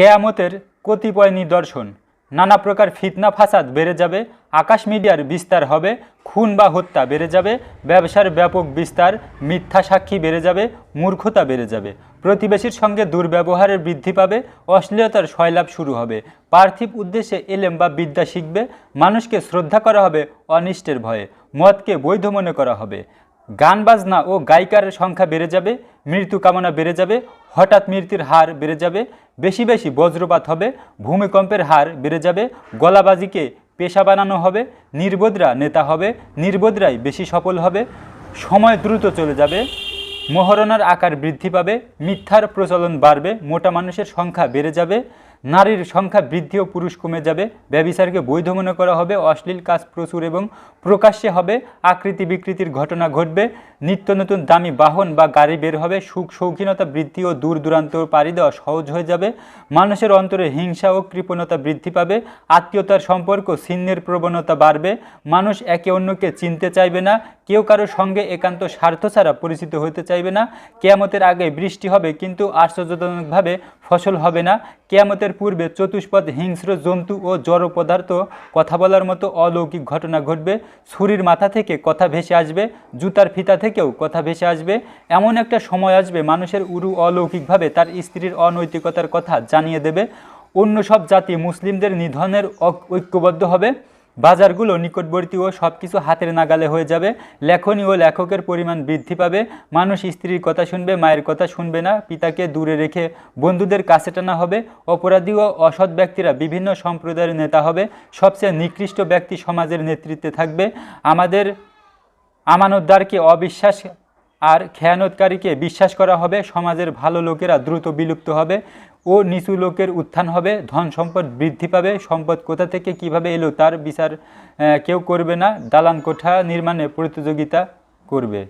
কেয়ামতের কতিপয় নিদর্শন। নানা প্রকার ফিতনা ফাসাদ বেড়ে যাবে, আকাশ মিডিয়ার বিস্তার হবে, খুন বা হত্যা বেড়ে যাবে, ব্যবসার ব্যাপক বিস্তার, মিথ্যা সাক্ষী বেড়ে যাবে, মূর্খতা বেড়ে যাবে। প্রতিবেশীর সঙ্গে দুর্ব্যবহারের বৃদ্ধি পাবে, অশ্লীলতার সয়লাভ শুরু হবে। পার্থিব উদ্দেশ্যে এলেম বা বিদ্যা শিখবে, মানুষকে শ্রদ্ধা করা হবে অনিষ্টের ভয়ে, মদকে বৈধ মনে করা হবে। গান বাজনা ও গায়িকার সংখ্যা বেড়ে যাবে, মৃত্যু কামনা বেড়ে যাবে, হঠাৎ মৃত্যুর হার বেড়ে যাবে বেশি বেশি বজ্রপাত হবে, ভূমিকম্পের হার বেড়ে যাবে, গলাবাজিকে পেশা বানানো হবে, নির্বোধরা নেতা হবে, নির্বোধরাই বেশি সফল হবে, সময় দ্রুত চলে যাবে। মহরণার আকার বৃদ্ধি পাবে, মিথ্যার প্রচলন বাড়বে, মোটা মানুষের সংখ্যা বেড়ে যাবে, নারীর সংখ্যা বৃদ্ধি ও পুরুষ কমে যাবে, ব্যবিচারকে বৈধ মনে করা হবে, অশ্লীল কাজ প্রচুর এবং প্রকাশ্যে হবে, আকৃতি বিকৃতির ঘটনা ঘটবে, নিত্য নতুন দামি বাহন বা গাড়ি বের হবে, সুখ শৌখিনতা বৃদ্ধি ও দূর দূরান্ত পাড়ি দেওয়া সহজ হয়ে যাবে, মানুষের অন্তরে হিংসা ও কৃপণতা বৃদ্ধি পাবে, আত্মীয়তার সম্পর্ক ছিন্নের প্রবণতা বাড়বে, মানুষ একে অন্যকে চিনতে চাইবে না, কেউ কারও সঙ্গে একান্ত স্বার্থ ছাড়া পরিচিত হতে চাইবে না। কেয়ামতের আগে বৃষ্টি হবে, কিন্তু আশ্চর্যজনকভাবে ফসল হবে না। কেয়ামতের পূর্বে চতুষ্পদ, হিংস্র, জন্তু ও জড় পদার্থ কথা বলার মতো অলৌকিক ঘটনা ঘটবে। ছুরির মাথা থেকে কথা ভেসে আসবে, জুতার ফিতা থেকেও কথা ভেসে আসবে। এমন একটা সময় আসবে, মানুষের উরু অলৌকিকভাবে তার স্ত্রীর অনৈতিকতার কথা জানিয়ে দেবে। অন্য সব জাতি মুসলিমদের নিধনের ঐক্যবদ্ধ হবে। বাজারগুলো নিকটবর্তী ও সব কিছু হাতের নাগালে হয়ে যাবে। লেখনী ও লেখকের পরিমাণ বৃদ্ধি পাবে। মানুষ স্ত্রীর কথা শুনবে, মায়ের কথা শুনবে না। পিতাকে দূরে রেখে বন্ধুদের কাছে টানা হবে। অপরাধী ও অসৎ ব্যক্তিরা বিভিন্ন সম্প্রদায়ের নেতা হবে। সবচেয়ে নিকৃষ্ট ব্যক্তি সমাজের নেতৃত্বে থাকবে। আমাদের আমানতদারকে অবিশ্বাস আর খেয়ানতকারীকে বিশ্বাস করা হবে, সমাজের ভালো লোকেরা দ্রুত বিলুপ্ত হবে ও নিচু লোকের উত্থান হবে, ধন সম্পদ বৃদ্ধি পাবে, সম্পদ কোথা থেকে কীভাবে এলো তার বিচার কেউ করবে না দালান কোঠা নির্মাণে প্রতিযোগিতা করবে।